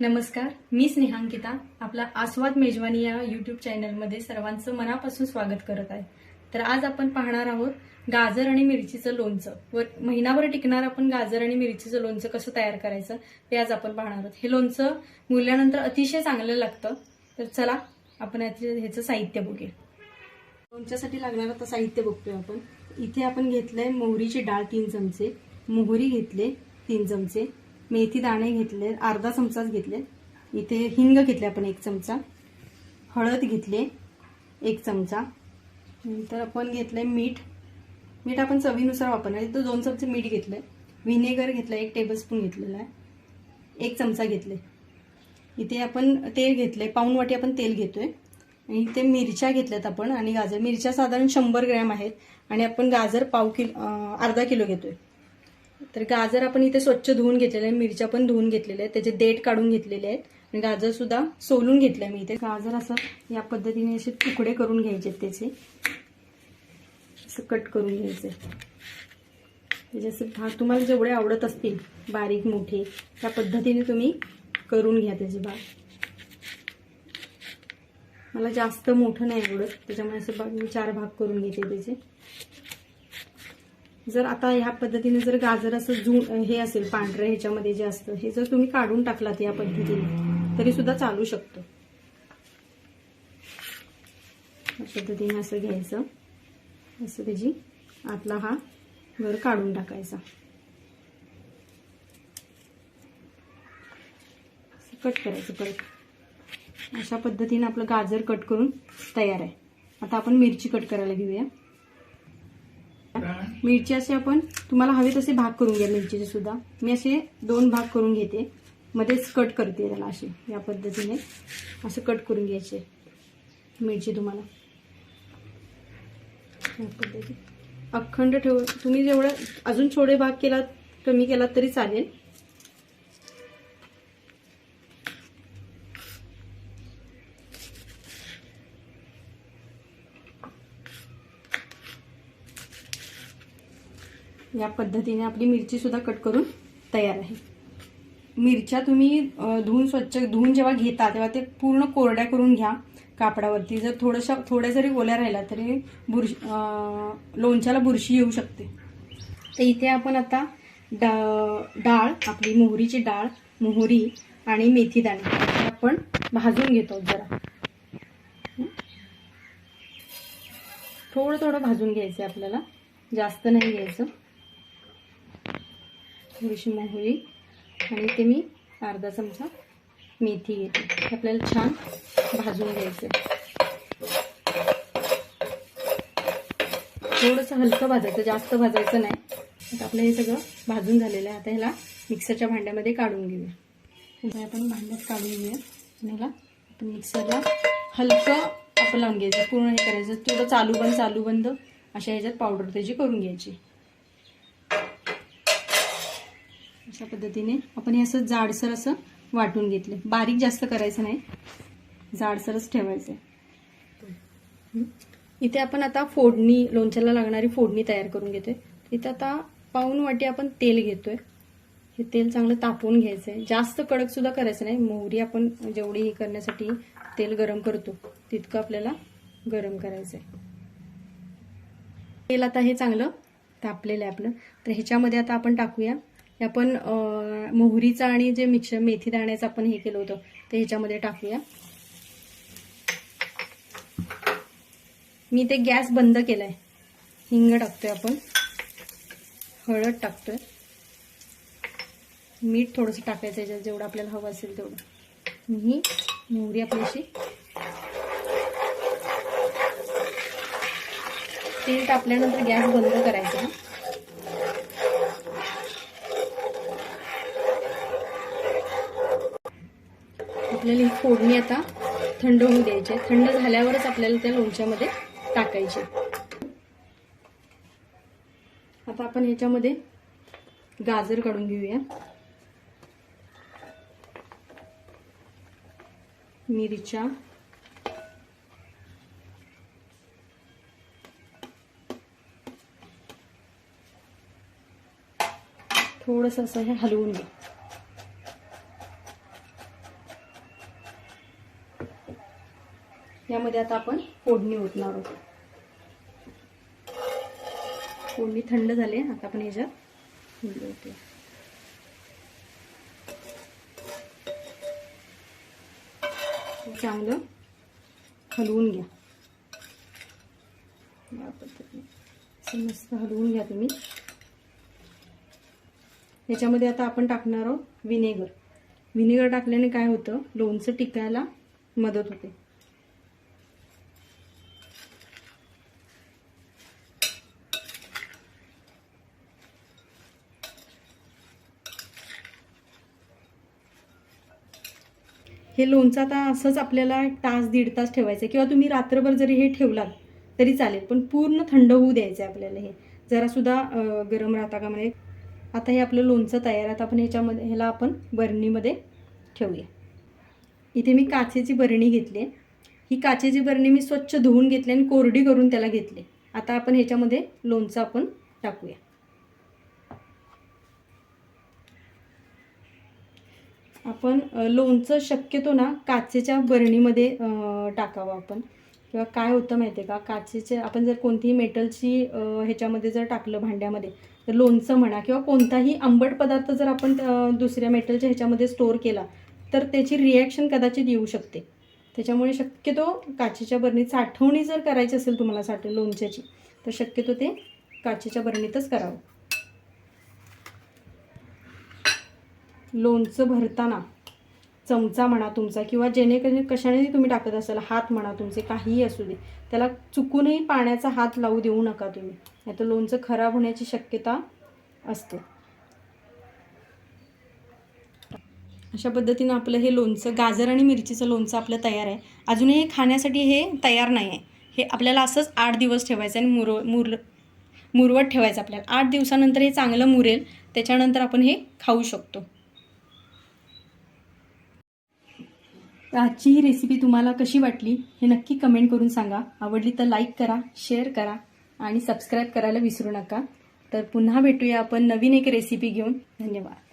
नमस्कार मी स्नेहांकिता आपला आस्वाद मेजवानी या युट्यूब चॅनलमध्ये सर्वांचं मनापासून स्वागत करत आहे. तर आज आपण पाहणार आहोत गाजर आणि मिरचीचं लोणचं. व महिनाभर टिकणार आपण गाजर आणि मिरचीचं लोणचं कसं तयार करायचं ते आज आपण पाहणार आहोत. हे लोणचं मुरल्यानंतर अतिशय चांगलं लागतं. तर चला आपण याचे- ह्याचं साहित्य बघूया. लोणच्यासाठी लागणारं आता साहित्य बघतोय आपण. इथे आपण घेतलंय मोहरीची डाळ तीन चमचे मोहरी घेतले तीन चमचे मेथी दाणे घेतले अर्धा चमचाच घेतले. इथे हिंग घेतले आपण एक चमचा. हळद घेतले एक चमचा. नंतर आपण घेतलं आहे मीठ. मीठ आपण चवीनुसार वापरणार. इथं दोन चमचे मीठ घेतलं आहे व्हिनेगर घेतलं एक टेबलस्पून घेतलेला आहे. एक चमचा घेतले इथे आपण तेल घेतलंय. पाऊन वाटी आपण तेल घेतोय. आणि इथे मिरच्या घेतल्यात आपण आणि गाजर. मिरच्या साधारण शंभर ग्रॅम आहेत. आणि आपण गाजर पाव किलो अर्धा किलो घेतोय. तर गाजर आपण इथे स्वच्छ धुवून घेतलेले आहे मिरच्या पण धुवून घेतलेल्या आहेत त्याचे देठ काढून घेतलेले आहेत आणि गाजर सुद्धा सोलून घेतलंय मी इथे. गाजर असं या पद्धतीने असे तुकडे करून घ्यायचे त्याचे. असं कट करून घ्यायचे. त्याचे असे भाग तुम्हाला जेवढे आवडत असतील बारीक मोठे त्या पद्धतीने तुम्ही करून घ्या त्याचे भाग. मला जास्त मोठं नाही आवडत त्याच्यामुळे असे भाग मी चार भाग करून घेते त्याचे. जर आता ह्या पद्धतीने जर गाजर असं जू हे असेल पांढरं ह्याच्यामध्ये जे असतं हे जर तुम्ही काढून टाकलात या पद्धतीने तरी सुद्धा चालू शकतो. पद्धतीने असं घ्यायचं. असं त्याची आतला हा वर काढून टाकायचा. असं कट करायचं परत. अशा पद्धतीने आपलं गाजर कट करून तयार आहे. आता आपण मिरची कट करायला घेऊया. मिरची असे आपण तुम्हाला हवे तसे भाग करून घ्या मिरचीचे सुद्धा. मी असे दोन भाग करून घेते. मध्येच कट करते त्याला असे या पद्धतीने. असं कट करून घ्यायचे मिरची तुम्हाला. या पद्धतीने. अखंड ठेव तुम्ही जेवढं अजून थोडे भाग केला कमी केला तरी चालेल. या पद्धतीने आपली मिरची सुद्धा कट करून तयार आहे. मिरच्या तुम्ही धुवून स्वच्छ धुवून जेव्हा घेता तेव्हा ते पूर्ण कोरड्या करून घ्या कापडावरती. जर थोड्याशा थोड्या जरी ओल्या राहिल्या तरी बुरशी लोणच्याला बुरशी येऊ शकते. तर इथे आपण आता डा डाळ आपली मोहरीची डाळ मोहरी आणि मेथी दाणे हे आपण भाजून घेतो जरा. थोडं थोडं भाजून घ्यायचं आहे आपल्याला. जास्त नाही घ्यायचं. थोडीशी मोहरी आणि ते मी अर्धा चमचा मेथी घेते. आपल्याला छान भाजून घ्यायचं थोडंसं हलकं भाजायचं जास्त भाजायचं नाही. आता आपलं हे सगळं भाजून झालेलं आहे. आता ह्याला मिक्सरच्या भांड्यामध्ये काढून घेऊया. हे आपण भांड्यात काढून घेऊया. आणि ह्याला आपण मिक्सरला हलकं आपण लावून घ्यायचं. पूर्ण हे करायचं. थोडं चालू बंद चालू बंद अशा ह्याच्यात पावडर त्याची करून घ्यायची. अशा पद्धतीने आपण हे असं जाडसर असं वाटून घेतलं. बारीक जास्त करायचं नाही. जाडसरच ठेवायचं. आहे इथे आपण आता फोडणी लोणच्याला लागणारी फोडणी तयार करून घेतोय. इथे आता पाऊन वाटी आपण तेल घेतोय. हे तेल चांगलं तापवून घ्यायचं आहे जास्त कडक सुद्धा करायचं नाही. मोहरी आपण जेवढी हे करण्यासाठी तेल गरम करतो तितकं आपल्याला गरम करायचं आहे तेल आता हे चांगलं तापलेलं आहे आपलं. तर ह्याच्यामध्ये आता आपण टाकूया. आपण मोहरीचं आणि जे मिक्सर मेथी दाण्याचं आपण हे केलं होतं ते ह्याच्यामध्ये टाकूया. मी ते गॅस बंद केलाय. हिंग टाकतोय आपण. हळद टाकतोय. मीठ थोडंसं टाकायचं याच्यात जेवढं आपल्याला हवं असेल तेवढं. ही मोहरी आपल्याशी तेल टाकल्यानंतर गॅस बंद करायचा. आपल्याला ही फोडणी आता थंड होऊ द्यायची आहे. थंड झाल्यावरच आपल्याला त्या लोणच्यामध्ये टाकायची आता आपण ह्याच्यामध्ये गाजर काढून घेऊया. मिरच्या. थोडंसं असं हे हलवून घ्या. यामध्ये आता आपण फोडणी ओतणार आहोत. फोडणी थंड झाली आता आपण ह्याच्यात होते चांगलं हलवून घ्या. मस्त हलवून घ्या तुम्ही. याच्यामध्ये आता आपण टाकणार आहोत विनेगर. विनेगर टाकल्याने काय होतं? लोणचं टिकायला मदत होते. हे लोणचं आता असंच आपल्याला एक तास दीड तास ठेवायचं आहे किंवा तुम्ही रात्रभर जरी हे ठेवलात तरी चालेल. पण पूर्ण थंड होऊ द्यायचं आहे आपल्याला हे. जरासुद्धा गरम राहता का म्हणजे आता हे आपलं लोणचं तयार आहे. आता आपण ह्याच्यामध्ये ह्याला आपण बरणीमध्ये ठेवूया. इथे मी काचेची बरणी घेतली आहे. ही काचेची बरणी मी स्वच्छ धुवून घेतली आणि कोरडी करून त्याला घेतली आता आपण ह्याच्यामध्ये लोणचं आपण टाकूया. आपण लोणचं शक्यतो ना काचेच्या बरणीमध्ये टाकावं आपण. किंवा काय होतं माहिती आहे का? काचेचे आपण जर कोणतीही मेटलची ह्याच्यामध्ये जर टाकलं भांड्यामध्ये तर लोणचं म्हणा किंवा कोणताही आंबट पदार्थ जर आपण दुसऱ्या मेटलच्या ह्याच्यामध्ये स्टोअर केला तर त्याची रिॲक्शन कदाचित येऊ शकते. त्याच्यामुळे शक्यतो काचेच्या बरणीत साठवणी जर करायची असेल तुम्हाला साठ लोणच्याची तर शक्यतो ते काचेच्या बरणीतच करावं. लोणचं भरताना चमचा म्हणा तुमचा किंवा जेणेकरून कशाने तुम्ही टाकत असाल हात म्हणा तुमचे काहीही असू दे त्याला चुकूनही पाण्याचा हात लावू देऊ नका तुम्ही. नाही तर लोणचं खराब होण्याची शक्यता असते. अशा पद्धतीनं आपलं हे लोणचं गाजर आणि मिरचीचं लोणचं आपलं तयार आहे. अजूनही हे खाण्यासाठी हे तयार नाही आहे. हे आपल्याला असंच आठ दिवस ठेवायचं आणि मुर मुर मुरवत ठेवायचं आपल्याला. आठ दिवसानंतर हे चांगलं मुरेल त्याच्यानंतर आपण हे खाऊ शकतो. आजची ही रेसिपी तुम्हाला कशी वाटली हे नक्की कमेंट करून सांगा. आवडली तर लाईक करा शेअर करा आणि सबस्क्राईब करायला विसरू नका. तर पुन्हा भेटूया आपण नवीन एक रेसिपी घेऊन. धन्यवाद.